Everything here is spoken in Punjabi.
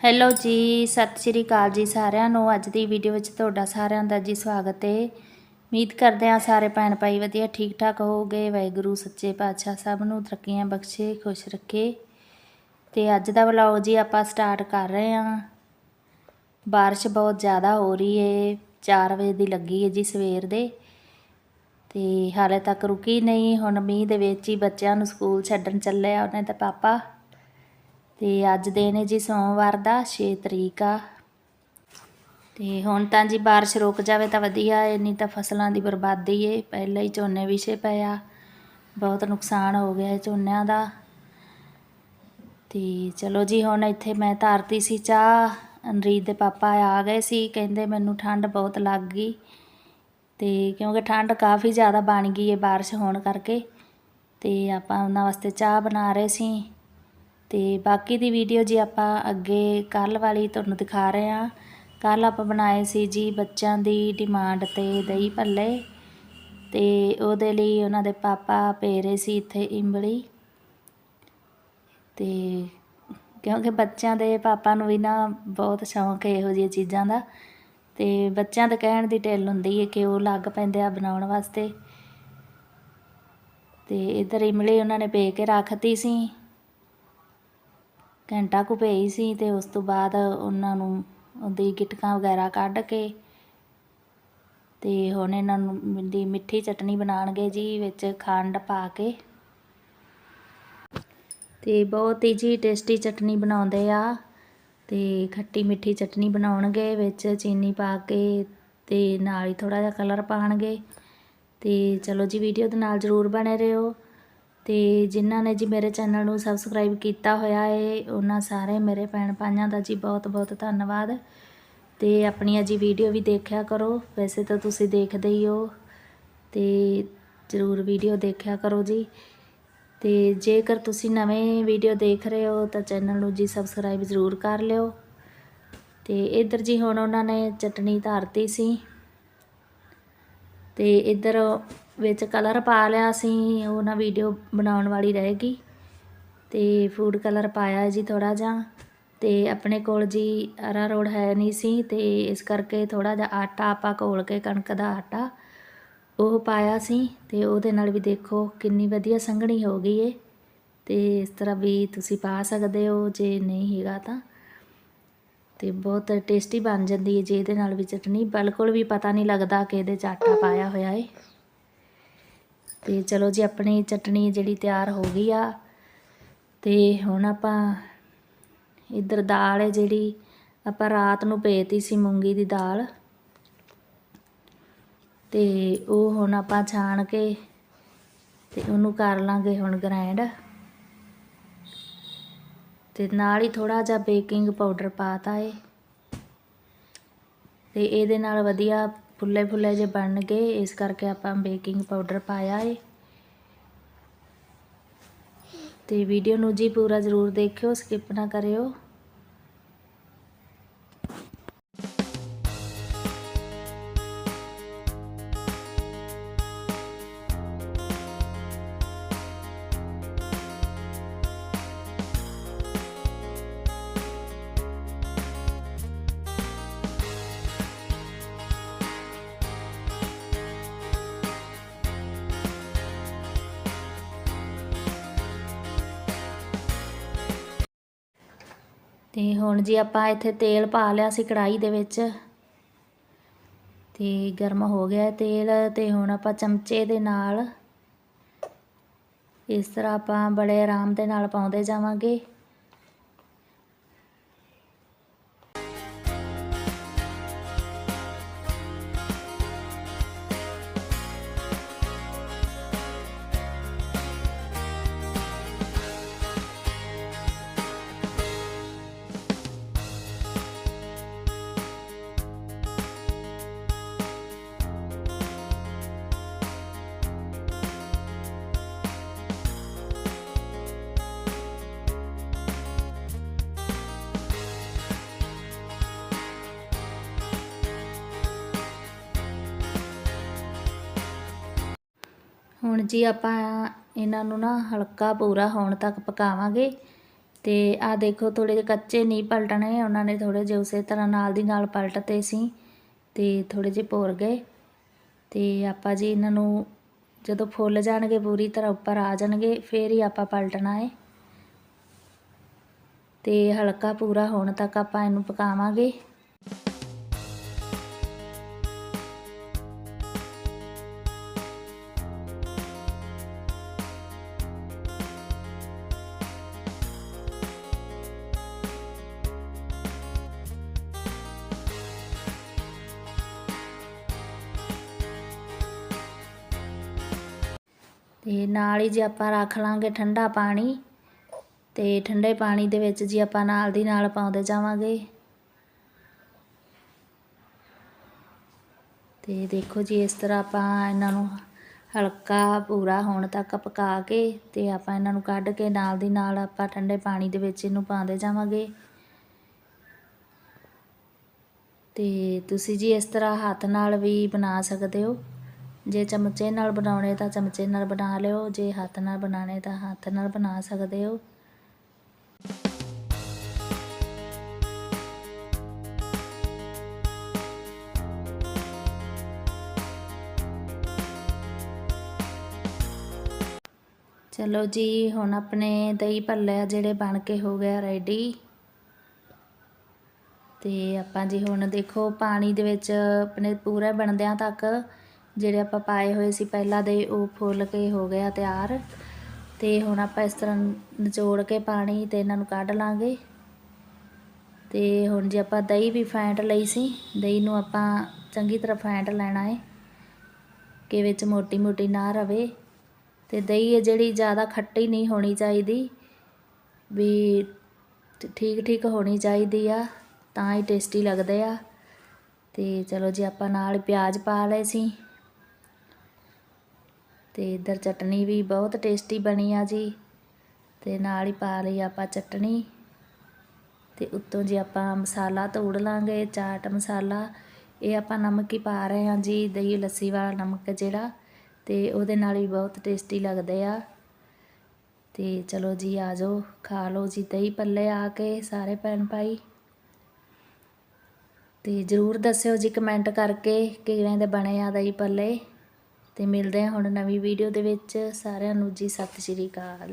ਹੈਲੋ ਜੀ, ਸਤਿ ਸ਼੍ਰੀ ਅਕਾਲ ਜੀ ਸਾਰਿਆਂ ਨੂੰ। ਅੱਜ ਦੀ ਵੀਡੀਓ ਵਿੱਚ ਤੁਹਾਡਾ ਸਾਰਿਆਂ ਦਾ ਜੀ ਸਵਾਗਤ ਹੈ ਉਮੀਦ ਕਰਦੇ ਹਾਂ ਸਾਰੇ ਭੈਣ ਭਾਈ ਵਧੀਆ ਠੀਕ ਠਾਕ ਹੋਵੋਗੇ। ਵਾਹਿਗੁਰੂ, ਸੱਚੇ ਪਾਤਸ਼ਾਹ ਸਭ ਨੂੰ ਤਰੱਕੀਆਂ ਬਖਸ਼ੇ, ਖੁਸ਼ ਰੱਖੇ। ਤੇ ਅੱਜ ਦਾ ਵਲੌਗ ਜੀ ਆਪਾਂ ਸਟਾਰਟ ਕਰ ਰਹੇ ਹਾਂ। ਬਾਰਿਸ਼ ਬਹੁਤ ਜ਼ਿਆਦਾ ਹੋ ਰਹੀ ਹੈ 4 ਵਜੇ ਦੀ ਲੱਗੀ ਹੈ ਜੀ ਸਵੇਰ ਦੇ। ਤੇ ਹਾਲੇ ਤੱਕ ਰੁਕੀ ਨਹੀਂ। ਹੁਣ ਮੀਂਹ ਦੇ ਵਿੱਚ ਹੀ ਬੱਚਿਆਂ ਨੂੰ ਸਕੂਲ ਛੱਡਣ ਚੱਲੇ ਆ ਉਹਨੇ ਤੇ ਪਾਪਾ। ਤੇ ਅੱਜ ਦਿਨ ਹੈ ਜੀ ਸੋਮਵਾਰ ਦਾ 6 ਤਰੀਕ ਆ। ਤੇ ਹੁਣ ਤਾਂ ਜੀ ਬਾਰਿਸ਼ ਰੁਕ ਜਾਵੇ ਤਾਂ ਵਧੀਆ ਹੈ ਨਹੀਂ ਤਾਂ ਫਸਲਾਂ ਦੀ ਬਰਬਾਦੀ ਏ। ਪਹਿਲਾਂ ਹੀ ਝੋਨੇ ਵਿਛੇ ਪਏ ਆ। ਬਹੁਤ ਨੁਕਸਾਨ ਹੋ ਗਿਆ ਹੈ ਝੋਨਿਆਂ ਦਾ। ਤੇ ਚਲੋ ਜੀ ਹੁਣ ਇੱਥੇ ਮੈਂ ਧਾਰਤੀ ਸੀ ਚਾਹ। ਅਨਰੀਤ ਦੇ ਪਾਪਾ ਆ ਗਏ ਸੀ, ਕਹਿੰਦੇ ਮੈਨੂੰ ਠੰਡ ਬਹੁਤ ਲੱਗ ਗਈ। ਤੇ ਕਿਉਂਕਿ ਠੰਡ ਕਾਫੀ ਜ਼ਿਆਦਾ ਬਣ ਗਈ ਹੈ ਬਾਰਿਸ਼ ਹੋਣ ਕਰਕੇ। ਤੇ ਆਪਾਂ ਉਹਨਾਂ ਵਾਸਤੇ ਚਾਹ ਬਣਾ ਰਹੇ ਸੀ। ਤੇ ਬਾਕੀ ਦੀ ਵੀਡੀਓ ਜੀ ਆਪਾਂ ਅੱਗੇ ਕੱਲ ਵਾਲੀ ਤੁਹਾਨੂੰ ਦਿਖਾ ਰਹੇ ਹਾਂ। ਕੱਲ ਆਪਾਂ ਬਣਾਏ ਸੀ ਜੀ ਬੱਚਿਆਂ ਦੀ ਡਿਮਾਂਡ ਤੇ ਦਹੀਂ ਭੱਲੇ ਤੇ ਉਹਦੇ ਲਈ ਉਹਨਾਂ ਦੇ ਪਾਪਾ ਪੇਰੇ ਸੀ ਇੱਥੇ ਇੰਬਲੀ ਤੇ ਕਿਉਂਕਿ ਬੱਚਿਆਂ ਦੇ ਪਾਪਾ ਨੂੰ ਵੀ ਨਾ ਬਹੁਤ ਸ਼ੌਂਕ ਹੈ ਇਹੋ ਜਿਹੀਆਂ ਚੀਜ਼ਾਂ ਦਾ ਤੇ ਬੱਚਿਆਂ ਦੇ ਕਹਿਣ ਦੀ ਢਿੱਲ ਹੁੰਦੀ ਹੈ ਕਿ ਉਹ ਲੱਗ ਪੈਂਦੇ ਆ ਬਣਾਉਣ ਵਾਸਤੇ ਤੇ ਇਧਰ ਇਮਲੀ ਉਹਨਾਂ ਨੇ ਪੇ ਕੇ ਰੱਖਤੀ ਸੀ। ਘੰਟਾ ਕੁ ਪਈ ਸੀ ਤੇ ਉਸ ਤੋਂ ਬਾਅਦ ਉਹਨਾਂ ਨੂੰ ਉਹਦੀ ਗਿਟਕਾਂ ਵਗੈਰਾ ਕੱਢ ਕੇ ਤੇ ਹੁਣ ਇਹਨਾਂ ਨੂੰ ਦੀ ਮਿੱਠੀ ਚਟਨੀ ਬਣਾਣਗੇ ਜੀ, ਵਿੱਚ ਖੰਡ ਪਾ ਕੇ। ਤੇ ਬਹੁਤ ਹੀ ਜੀ ਟੇਸਟੀ ਚਟਨੀ ਬਣਾਉਂਦੇ ਆ ਤੇ ਖੱਟੀ ਮਿੱਠੀ ਚਟਨੀ ਬਣਾਉਣਗੇ, ਵਿੱਚ ਚੀਨੀ ਪਾ ਕੇ ਤੇ ਨਾਲ ਹੀ ਥੋੜਾ ਜਿਹਾ ਕਲਰ ਪਾਣਗੇ ਤੇ ਚਲੋ ਜੀ, ਵੀਡੀਓ ਦੇ ਨਾਲ ਜ਼ਰੂਰ ਬਣੇ ਰਹੋ। ਤੇ ਜਿਨ੍ਹਾਂ ਨੇ ਜੀ ਮੇਰੇ ਚੈਨਲ ਨੂੰ ਸਬਸਕ੍ਰਾਈਬ ਕੀਤਾ ਹੋਇਆ ਏ, ਉਹਨਾਂ ਸਾਰੇ ਮੇਰੇ ਭੈਣ ਭਾਈਆਂ ਦਾ ਜੀ ਬਹੁਤ ਬਹੁਤ ਧੰਨਵਾਦ। ਤੇ ਆਪਣੀਆਂ ਜੀ ਵੀਡੀਓ ਵੀ ਦੇਖਿਆ ਕਰੋ। ਵੈਸੇ ਤਾਂ ਤੁਸੀਂ ਦੇਖਦੇ ਹੀ ਹੋ। ਤੇ ਜ਼ਰੂਰ ਵੀਡੀਓ ਦੇਖਿਆ ਕਰੋ ਜੀ। ਤੇ ਜੇਕਰ ਤੁਸੀਂ ਨਵੇਂ ਵੀਡੀਓ ਦੇਖ ਰਹੇ ਹੋ, ਤਾਂ ਚੈਨਲ ਨੂੰ ਜੀ ਸਬਸਕ੍ਰਾਈਬ ਜ਼ਰੂਰ ਕਰ ਲਿਓ। ਤੇ ਇੱਧਰ ਜੀ ਹੁਣ ਉਹਨਾਂ ਨੇ ਚਟਣੀ ਧਾਰਤੀ ਸੀ। ਤੇ ਇੱਧਰ ਵਿੱਚ ਕਲਰ ਪਾ ਲਿਆ ਅਸੀਂ ਉਹ ਨਾ ਵੀਡੀਓ ਬਣਾਉਣ ਵਾਲੀ ਰਹੇਗੀ ਤੇ ਫੂਡ ਕਲਰ ਪਾਇਆ ਜੀ ਥੋੜਾ ਜਿਹਾ। ਤੇ ਆਪਣੇ ਕੋਲ ਜੀ ਅਰਾ ਰੋਡ ਹੈ ਨਹੀਂ ਸੀ, ਤੇ ਇਸ ਕਰਕੇ ਥੋੜਾ ਜਿਹਾ ਆਟਾ ਆਪਾਂ ਘੋਲ ਕੇ ਕਣਕ ਦਾ ਆਟਾ ਉਹ ਪਾਇਆ ਸੀ। ਤੇ ਉਹਦੇ ਨਾਲ ਵੀ ਦੇਖੋ ਕਿੰਨੀ ਵਧੀਆ ਸੰਘਣੀ ਹੋ ਗਈ ਏ। ਤੇ ਇਸ ਤਰ੍ਹਾਂ ਵੀ ਤੁਸੀਂ ਪਾ ਸਕਦੇ ਹੋ ਜੇ ਨਹੀਂ ਹੈਗਾ ਤਾਂ। ਤੇ ਬਹੁਤ ਟੇਸਟੀ ਬਣ ਜਾਂਦੀ ਹੈ ਜੇ ਇਹਦੇ ਨਾਲ ਵੀ ਚਟਨੀ। ਬਿਲਕੁਲ ਵੀ ਪਤਾ ਨਹੀਂ ਲੱਗਦਾ ਕਿ ਇਹਦੇ ਚ ਆਟਾ ਪਾਇਆ ਹੋਇਆ ਏ। ਤੇ ਚਲੋ ਜੀ, ਆਪਣੀ ਚਟਨੀ ਜਿਹੜੀ ਤਿਆਰ ਹੋ ਗਈ ਆ, ਤੇ ਹੁਣ ਆਪਾਂ ਇੱਧਰ ਦਾਲ ਹੈ ਜਿਹੜੀ, ਆਪਾਂ ਰਾਤ ਨੂੰ ਭੇਤੀ ਸੀ ਮੂੰਗੀ ਦੀ ਦਾਲ। ਤੇ ਉਹ ਹੁਣ ਆਪਾਂ ਛਾਣ ਕੇ ਤੇ ਉਹਨੂੰ ਕਰ ਲਾਂਗੇ ਹੁਣ ਗ੍ਰਾਈਂਡ ਤੇ ਨਾਲ ਹੀ ਥੋੜਾ ਜਿਹਾ ਬੇਕਿੰਗ ਪਾਊਡਰ ਪਾਤਾ ਏ। ਤੇ ਇਹਦੇ ਨਾਲ ਵਧੀਆ ਫੁੱਲੇ ਫੁੱਲੇ ਜੇ ਬਣ ਗਏ, ਇਸ ਕਰਕੇ ਆਪਾਂ ਬੇਕਿੰਗ ਪਾਊਡਰ ਪਾਇਆ ਏ। ਤੇ ਵੀਡੀਓ ਨੂੰ ਜੀ ਪੂਰਾ ਜ਼ਰੂਰ ਦੇਖਿਓ, ਸਕਿਪ ਨਾ ਕਰਿਓ। ਤੇ ਹੁਣ ਜੀ ਆਪਾਂ ਇੱਥੇ ਤੇਲ ਪਾ ਲਿਆ ਸੀ ਕੜਾਈ ਦੇ ਵਿੱਚ, ਤੇ ਗਰਮ ਹੋ ਗਿਆ ਤੇਲ, ਤੇ ਹੁਣ ਆਪਾਂ ਚਮਚੇ ਦੇ ਨਾਲ ਇਸ ਤਰ੍ਹਾਂ ਆਪਾਂ ਬੜੇ ਆਰਾਮ ਦੇ ਨਾਲ ਪਾਉਂਦੇ ਜਾਵਾਂਗੇ। ਹੁਣ ਜੀ ਆਪਾਂ ਇਹਨਾਂ ਨੂੰ ਨਾ ਹਲਕਾ ਪੂਰਾ ਹੋਣ ਤੱਕ ਪਕਾਵਾਂਗੇ ਤੇ ਆ ਦੇਖੋ ਥੋੜੇ ਜਿਹੇ ਕੱਚੇ ਨਹੀਂ ਪਲਟਣੇ, ਉਹਨਾਂ ਨੇ ਥੋੜੇ ਜਿਹੇ ਉਸੇ ਤਰ੍ਹਾਂ ਨਾਲ ਦੀ ਨਾਲ ਪਲਟਤੇ ਸੀ ਤੇ ਥੋੜੇ ਜਿਹੇ ਭੁਰ ਗਏ ਤੇ ਆਪਾਂ ਜੀ ਇਹਨਾਂ ਨੂੰ ਜਦੋਂ ਫੁੱਲ ਜਾਣਗੇ ਪੂਰੀ ਤਰ੍ਹਾਂ ਉੱਪਰ ਆ ਜਾਣਗੇ, ਫੇਰ ਹੀ ਆਪਾਂ ਪਲਟਣਾ ਹੈ। ਤੇ ਹਲਕਾ ਪੂਰਾ ਹੋਣ ਤੱਕ ਆਪਾਂ ਇਹਨੂੰ ਪਕਾਵਾਂਗੇ। ਤੇ ਨਾਲ ਹੀ ਜੇ ਆਪਾਂ ਰੱਖ ਲਾਂਗੇ ਠੰਡਾ ਪਾਣੀ ਤੇ ਠੰਡੇ ਪਾਣੀ ਦੇ ਵਿੱਚ ਜੀ ਆਪਾਂ ਨਾਲ ਦੀ ਨਾਲ ਪਾਉਂਦੇ ਜਾਵਾਂਗੇ। ਤੇ ਦੇਖੋ ਜੀ ਇਸ ਤਰ੍ਹਾਂ ਆਪਾਂ ਇਹਨਾਂ ਨੂੰ ਹਲਕਾ ਪੂਰਾ ਹੋਣ ਤੱਕ ਪਕਾ ਕੇ ਤੇ ਆਪਾਂ ਇਹਨਾਂ ਨੂੰ ਕੱਢ ਕੇ ਨਾਲ ਦੀ ਨਾਲ ਆਪਾਂ ਠੰਡੇ ਪਾਣੀ ਦੇ ਵਿੱਚ ਇਹਨੂੰ ਪਾਉਂਦੇ ਜਾਵਾਂਗੇ। ਤੇ ਤੁਸੀਂ ਜੀ ਇਸ ਤਰ੍ਹਾਂ ਹੱਥ ਨਾਲ ਵੀ ਬਣਾ ਸਕਦੇ ਹੋ। ਜੇ ਚਮਚੇ ਨਾਲ ਬਣਾਉਣੇ ਤਾਂ ਚਮਚੇ ਨਾਲ ਬਣਾ ਲਿਓ, ਜੇ ਹੱਥ ਨਾਲ ਬਣਾਉਣੇ ਤਾਂ ਹੱਥ ਨਾਲ ਬਣਾ ਸਕਦੇ ਹੋ। ਚਲੋ ਜੀ, ਹੁਣ ਆਪਣੇ ਦਹੀਂ ਭੱਲੇ ਆ ਜਿਹੜੇ ਬਣ ਕੇ ਹੋ ਗਿਆ ਰੈਡੀ ਤੇ ਆਪਾਂ ਜੀ ਹੁਣ ਦੇਖੋ, ਪਾਣੀ ਦੇ ਵਿੱਚ ਆਪਣੇ ਪੂਰਾ ਬਣਦਿਆਂ ਤੱਕ ਜਿਹੜੇ ਆਪਾਂ ਪਾਏ ਹੋਏ ਸੀ ਪਹਿਲਾਂ ਦੇ, ਉਹ ਫੁੱਲ ਕੇ ਹੋ ਗਿਆ ਤਿਆਰ। ਤੇ ਹੁਣ ਆਪਾਂ ਇਸ ਤਰ੍ਹਾਂ ਨਿਚੋੜ ਕੇ ਪਾਣੀ ਤੇ ਇਹਨਾਂ ਨੂੰ ਕੱਢ ਲਾਂਗੇ। ਤੇ ਹੁਣ ਜੇ ਆਪਾਂ ਦਹੀਂ ਵੀ ਫੈਂਟ ਲਈ ਸੀ, ਦਹੀਂ ਨੂੰ ਆਪਾਂ ਚੰਗੀ ਤਰ੍ਹਾਂ ਫੈਂਟ ਲੈਣਾ ਹੈ ਕਿ ਵਿੱਚ ਮੋਟੀ ਮੋਟੀ ਨਾ ਰਵੇ। ਤੇ ਦਹੀਂ ਹੈ ਜਿਹੜੀ ਜ਼ਿਆਦਾ ਖੱਟੀ ਨਹੀਂ ਹੋਣੀ ਚਾਹੀਦੀ, ਵੀ ਠੀਕ ਠੀਕ ਹੋਣੀ ਚਾਹੀਦੀ ਆ, ਤਾਂ ਹੀ ਟੇਸਟੀ ਲੱਗਦੇ ਆ। ਤੇ ਚਲੋ ਜੀ, ਆਪਾਂ ਨਾਲ ਪਿਆਜ਼ ਪਾ ਲਏ ਸੀ। ਤੇ ਇਧਰ ਚਟਨੀ ਵੀ ਬਹੁਤ ਟੇਸਟੀ ਬਣੀ ਆ ਜੀ। ਤੇ ਨਾਲ ਹੀ ਪਾ ਲਈ ਆਪਾਂ ਚਟਨੀ। ਤੇ ਉੱਤੋਂ ਜੀ ਆਪਾਂ ਮਸਾਲਾ ਤੋੜ ਲਾਂਗੇ, ਚਾਟ ਮਸਾਲਾ। ਇਹ ਆਪਾਂ ਨਮਕ ਹੀ ਪਾ ਰਹੇ ਹਾਂ ਜੀ, ਦਹੀਂ ਲੱਸੀ ਵਾਲਾ ਨਮਕ ਜਿਹੜਾ। ਤੇ ਉਹਦੇ ਨਾਲ ਵੀ ਬਹੁਤ ਟੇਸਟੀ ਲੱਗਦੇ ਆ। ਤੇ ਚਲੋ ਜੀ ਆ ਜਾਓ, ਖਾ ਲਓ ਜੀ ਦਹੀਂ ਪੱਲੇ ਆ ਕੇ ਸਾਰੇ ਭੈਣ ਭਾਈ। ਤੇ ਜਰੂਰ ਦੱਸਿਓ ਜੀ ਕਮੈਂਟ ਕਰਕੇ ਕਿਵੇਂ ਦੇ ਬਣੇ ਆ ਦਹੀਂ ਪੱਲੇ। ਤੇ ਮਿਲਦੇ ਹਾਂ ਹੁਣ ਨਵੀਂ ਵੀਡੀਓ ਦੇ ਵਿੱਚ। ਸਾਰਿਆਂ ਨੂੰ ਜੀ ਸਤਿ ਸ਼੍ਰੀ ਅਕਾਲ।